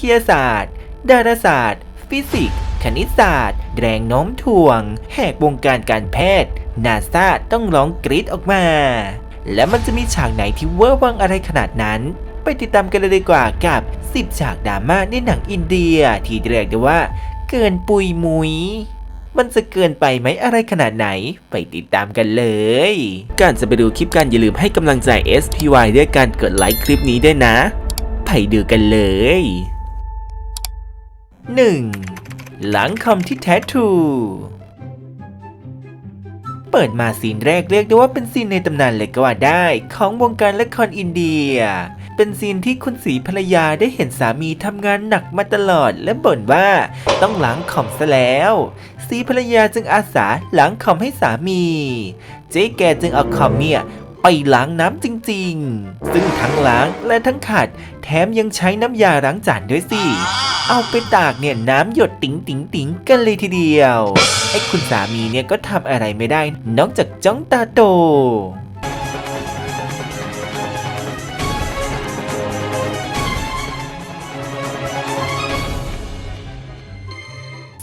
ทยาศาสตร์ ดาราศาสตร์ ฟิสิกส์ คณิตศาสตร์ แรงโน้มถ่วง แหกวงการการแพทย์นาซาต้องร้องกรี๊ดออกมา และมันจะมีฉากไหนที่เวอร์วังอะไรขนาดนั้น ไปติดตามกันเลยดีกว่ากับ 10 ฉากดราม่าในหนังอินเดีย ที่เรียกได้ว่า เกินปุยมุยมันจะเกินไปไหมอะไรขนาดไหน ไปติดตามกันเลย การจะไปดูคลิปกันอย่าลืมให้กำลังใจ SPY ด้วยการกดไลค์คลิปนี้ด้วยนะ ไปดูกันเลย 1. หลังคอมที่แท้ทรูเปิดมาซีนแรกเรียกได้ว่าเป็นซีนในตำนานเลยก็ว่าได้ ของวงการละครอินเดีย เป็นซีนที่คุณสีภรรยาได้เห็นสามีทำงานหนักมาตลอดและบ่นว่าต้องล้างคอมซะแล้วสีภรรยาจึงอาสาล้างคอมให้สามี เจ๊แกจึงเอาคอมเนี่ย ไปล้างน้ำจริงๆ ซึ่งทั้งล้างและทั้งขัด แถมยังใช้น้ำยาล้างจานด้วยสิ เอาไปตากเนี่ยน้ำหยดติ๋งติ๋งติ๋งกันเลยทีเดียว ไอ้คุณสามีเนี่ยก็ทำอะไรไม่ได้ นอกจากจ้องตาโต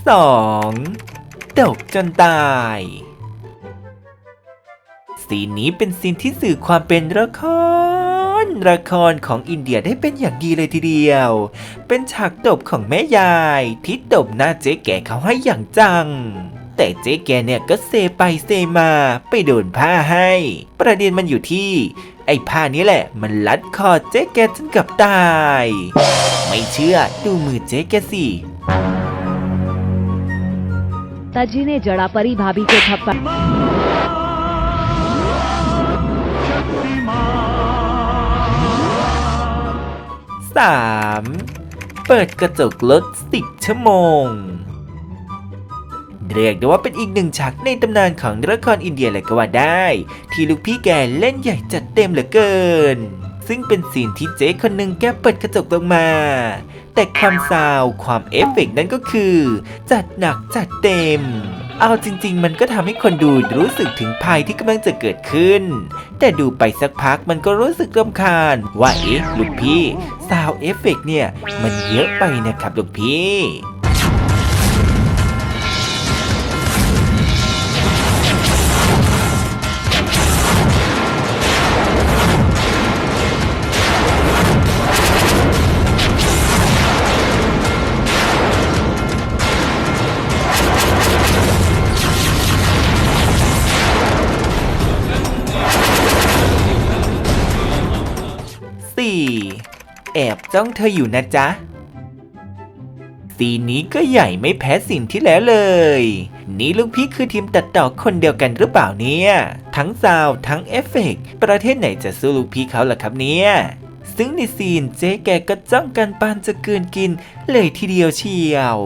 สองตกจนตาย ซีนนี้เป็นซีนที่สื่อความเป็นละคร ละครของอินเดียได้เป็นอย่างดีเลยทีเดียว เป็นฉากตบของแม่ยายที่ตบหน้าเจ๊แก่เขาให้อย่างจัง แต่เจ๊แกเนี่ยก็เซไปเซมาไปโดนผ้าให้ ประเด็นมันอยู่ที่ ไอ้ผ้านี้แหละ มันลัดคอเจ๊แกจนเกับตาย ไม่เชื่อดูมือเจ๊แกสิ ताजी ने जड़ा परी भाभी को थप्पड़ 3. เปิดกระจกรถ10ชั่วโมง เรียกได้ว่าเป็นอีกหนึ่งฉากในตำนานของละครอินเดียเลยก็ว่าได้ ที่ลูกพี่แกเล่นใหญ่จัดเต็มเหลือเกิน ซึ่งเป็นซีนที่เจ๊คนหนึ่งแกเปิดกระจกลงมา แต่ความซาวความเอฟเฟกต์นั้นก็คือ จัดหนักจัดเต็ม เอาจริง ๆ มันก็ทำให้คนดูรู้สึกถึงภัยที่กำลังจะเกิดขึ้น แต่ดูไปสักพักมันก็รู้สึกรำคาญว่าเอ๊ะลูกพี่ซาวเอฟเฟกเนี่ย มันเยอะไปนะครับลูกพี่ จ้องเธออยู่นะจ๊ะ ซีนนี้ก็ใหญ่ไม่แพ้สิ่งที่แล้วเลย นี่ลูกพี่คือทีมตัดต่อคนเดียวกันหรือเปล่าเนี่ย ทั้งซาวทั้งเอฟเฟกต์ประเทศไหนจะสู้ลูกพี่เขาล่ะครับเนี่ยซึ่งในซีนเจ๊แกก็จ้องกันปานจะเกินกินเลยทีเดียวเชียว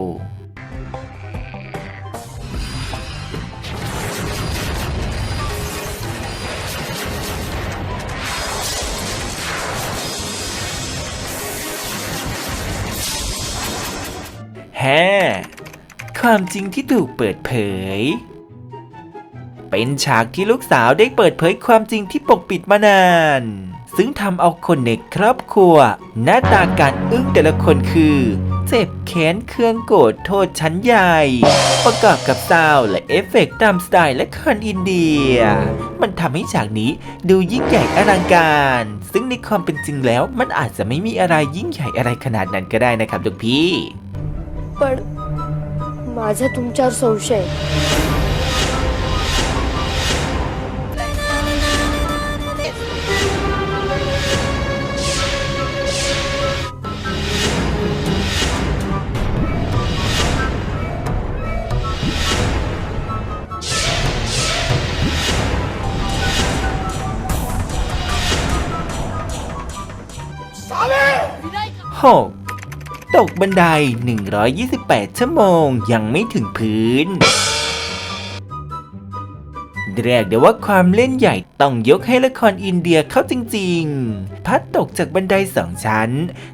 แฮ่ความจริงที่ถูกเปิดเผย เป็นฉากที่ลูกสาวได้เปิดเผยความจริงที่ปกปิดมานาน ซึ่งทำเอาคนในครอบครัว หน้าตาการอึ้งแต่ละคนคือ เจ็บแค้นเครื่องโกรธโทษชั้นใหญ่ ประกอบกับซาวและเอฟเฟกต์ตามสไตล์และคอนอินเดีย มันทำให้ฉากนี้ดูยิ่งใหญ่อลังการ ซึ่งในความเป็นจริงแล้วมันอาจจะไม่มีอะไรยิ่งใหญ่อะไรขนาดนั้นก็ได้นะครับทุกพี่ पण माझा तुमच्यावर संशय आहे.6. ตกบันได 128 ชั่วโมง ยังไม่ถึงพื้น เรียกได้ว่าความเล่นใหญ่ต้องยกให้ละครอินเดียเข้าจริง ๆ พัดตกจากบันไดสองชั้น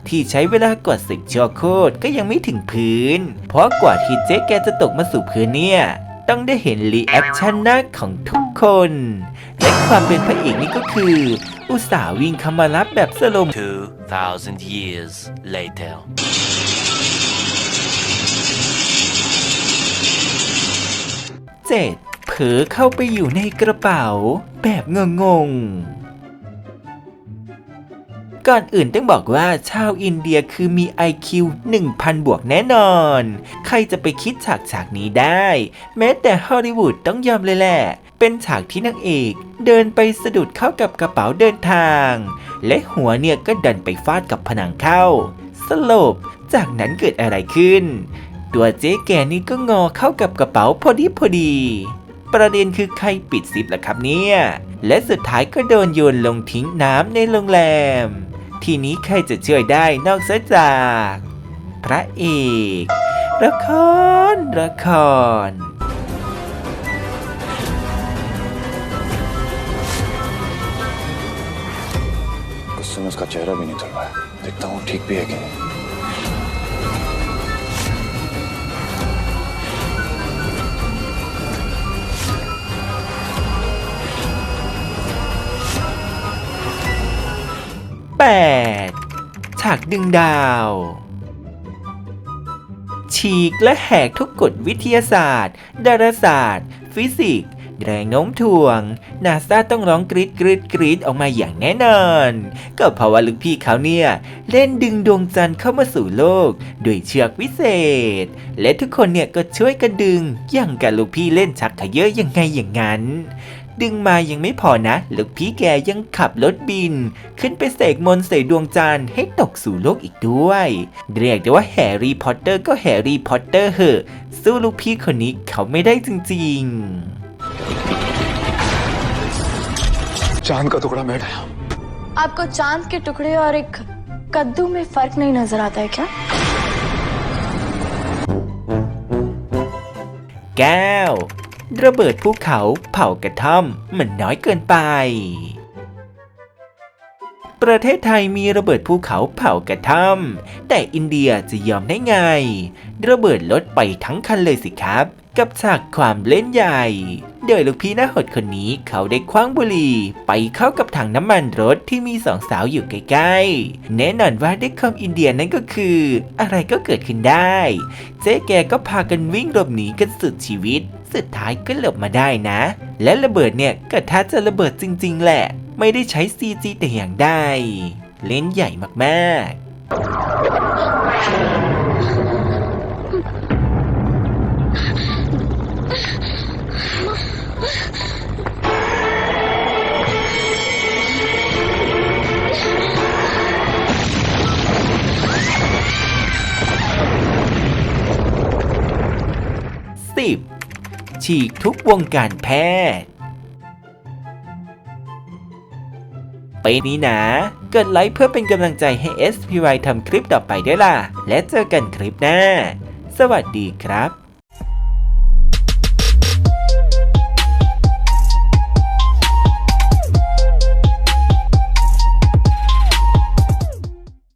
ที่ใช้เวลากว่าสิบชั่วโคตรก็ยังไม่ถึงพื้น เพราะกว่าที่เจ๊แกจะตกมาสู่พื้นเนี่ยต้องได้เห็นรีแอคชั่นหน้าของทุกคน และความเป็นพระเอกนี่ก็คือ อุตส่าห์วิ่งเข้ามารับแบบสโลม 2,000 years later. 7. เผลอเข้าไปอยู่ในกระเป๋า แบบงงๆ ก่อนอื่นต้องบอกว่าชาวอินเดียคือมี IQ 1,000 บวกแน่นอน ใครจะไปคิดฉากฉากนี้ได้ แม้แต่ฮอลลีวูดต้องยอมเลยแหละเป็นฉากที่นางเอกเดินไปสะดุดเข้ากับกระเป๋าเดินทาง และหัวเนี่ยก็ดันไปฟาดกับผนังเข้า สลบ จากนั้นเกิดอะไรขึ้น ตัวเจ๊แก่นี่ก็งอเข้ากับกระเป๋าพอดีพอดี ประเด็นคือใครปิดซิปล่ะครับเนี่ย และสุดท้ายก็โดนโยนลงทิ้งน้ำในโรงแรม ทีนี้ใครจะช่วยได้นอกจาก พระเอกละครละครสนุสกาเจอร์บินี่ตรวะดิกตาวุฒิกเบียกิน ฉากดึงดาว ฉีกและแหกทุกกฎวิทยาศาสตร์ ดาราศาสตร์ ฟิสิกส์แรงโน้มถ่วง นาซาต้องร้องกรีดกรีดกรีดออกมาอย่างแน่นอน ก็เพราะว่าลูกพี่เขาเนี่ย เล่นดึงดวงจันทร์เข้ามาสู่โลกด้วยเชือกวิเศษ และทุกคนเนี่ยก็ช่วยกันดึงอย่างกับลูกพี่เล่นชักเขยอะยังไงอย่างนั้น ดึงมายังไม่พอนะ ลูกพี่แกยังขับรถบิน ขึ้นไปเสกมนต์ใส่ดวงจันทร์ให้ตกสู่โลกอีกด้วย เรียกได้ว่าแฮร์รี่พอตเตอร์ก็แฮร์รี่พอตเตอร์เหอะ สู้ลูกพี่คนนี้เขาไม่ได้จริง चांद का टुकड़ा मैं गया आपको चांद के टुकड़े और एक कद्दू में फर्क नहीं नजर आता है क्या ๆ แก้ว ระเบิดภูเขาเผากระท่อมมันน้อยเกินไป ประเทศไทยมีระเบิดภูเขาเผากระท่อมแต่อินเดียจะยอมได้ไง ระเบิดรถไปทั้งคันเลยสิครับ กับฉากความเล่นใหญ่โดยลูกพี่หน้าหดคนนี้เขาได้คว้างบุหรี่ไปเข้ากับถังน้ำมันรถที่มีสองสาวอยู่ใกล้ๆ แน่นอนว่าด้ความอินเดียนั่นก็คือ อะไรก็เกิดขึ้นได้ เจ๊แกก็พากันวิ่งหลบหนีกันสุดชีวิต สุดท้ายก็หลบมาได้นะ และระเบิดเนี่ยก็ท้าจะระเบิดจริง ๆ แหละ ไม่ได้ใช้ CG แต่อย่างใดเล่นใหญ่มากๆ ฉีกทุกวงการแพทย์ไปนี้นะ กดไลค์เพื่อเป็นกำลังใจให้ SPY ทำคลิปต่อไปด้วยล่ะ และเจอกันคลิปหน้า สวัสดีครับ